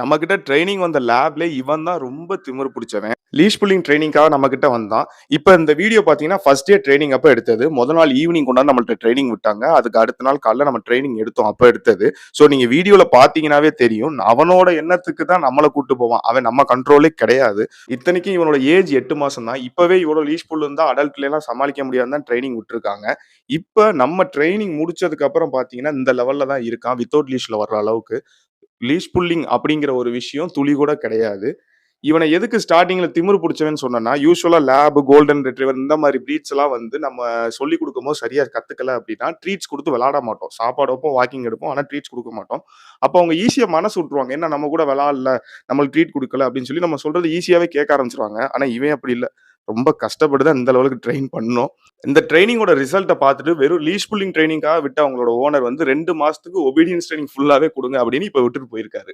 நம்ம கிட்ட ட்ரைனிங் வந்த லேப்ல இவன் தான் ரொம்ப திமிர் பிடிச்சவன் லீஷ் புல்லிங் ட்ரைனிங்காக நம்ம கிட்ட வந்தான். இப்போ இந்த வீடியோ பார்த்தீங்கன்னா, ஃபர்ஸ்ட் டே ட்ரைனிங் அப்போ எடுத்தது. முதல் நாள் ஈவினிங் கொண்டாந்து நம்மள்ட்ட ட்ரைனிங் விட்டாங்க. அதுக்கு அடுத்த நாள் காலைல நம்ம ட்ரைனிங் எடுத்தோம். அப்போ எடுத்தது. ஸோ நீங்கள் வீடியோவில் பார்த்தீங்கன்னாவே தெரியும். அவனோட எண்ணத்துக்கு தான் நம்மளை கூட்டு போவான். அவன் நம்ம கண்ட்ரோலே கிடையாது. இத்தனைக்கும் இவனோட ஏஜ் எட்டு மாசம் தான். இப்போவே இவ்வளோ லீஷ் புல் இருந்தால் அடல்ட்லாம் சமாளிக்க முடியாதுன்னு தான் ட்ரைனிங் விட்டுருக்காங்க. இப்போ நம்ம ட்ரைனிங் முடிச்சதுக்கு அப்புறம் பார்த்தீங்கன்னா, இந்த லெவலில் தான் இருக்கான். வித்தவுட் லீஷில் வர்ற அளவுக்கு. லீஸ் புல்லிங் அப்படிங்கிற ஒரு விஷயம் துளி கூட கிடையாது. இவனை எதுக்கு ஸ்டார்டிங்கில் திமிரு பிடிச்சவன்னு சொன்னேன்னா, யூசுவலா லேப், கோல்டன் ரெட்ரிவர் இந்த மாதிரி ப்ரீட்ஸ் எல்லாம் வந்து நம்ம சொல்லிக் குடுக்கும்போது சரியா கத்துக்கல அப்படின்னா, ட்ரீட்ஸ் கொடுத்து விளாட மாட்டோம். சாப்பாடு வைப்போம், வாக்கிங் எடுப்போம். ஆனா ட்ரீட்ஸ் கொடுக்க மாட்டோம். அப்போ அவங்க ஈஸியா மனசு விட்டுருவாங்க. என்ன நம்ம கூட விளாட்ல நம்மளுக்கு ட்ரீட் கொடுக்கல அப்படின்னு சொல்லி நம்ம சொல்றது ஈஸியாவே கேட்க ஆரம்பிச்சிருவாங்க ஆனா இவன் அப்படி இல்லை ரொம்ப கஷ்டப்பட்டு தான் இந்த லெவலுக்கு ட்ரெயின் பண்ணோம். இந்த ட்ரைனிங்கோட ரிசல்ட்டை பார்த்துட்டு வெறும் லீஷ் புல்லிங் ட்ரைனிங்காக விட்டு அவங்களோட ஓனர் வந்து ரெண்டு மாசத்துக்கு ஒபீடியன்ஸ் ட்ரைனிங் ஃபுல்லாகவே கொடுங்க அப்படின்னு இப்போ விட்டுட்டு போயிருக்காரு.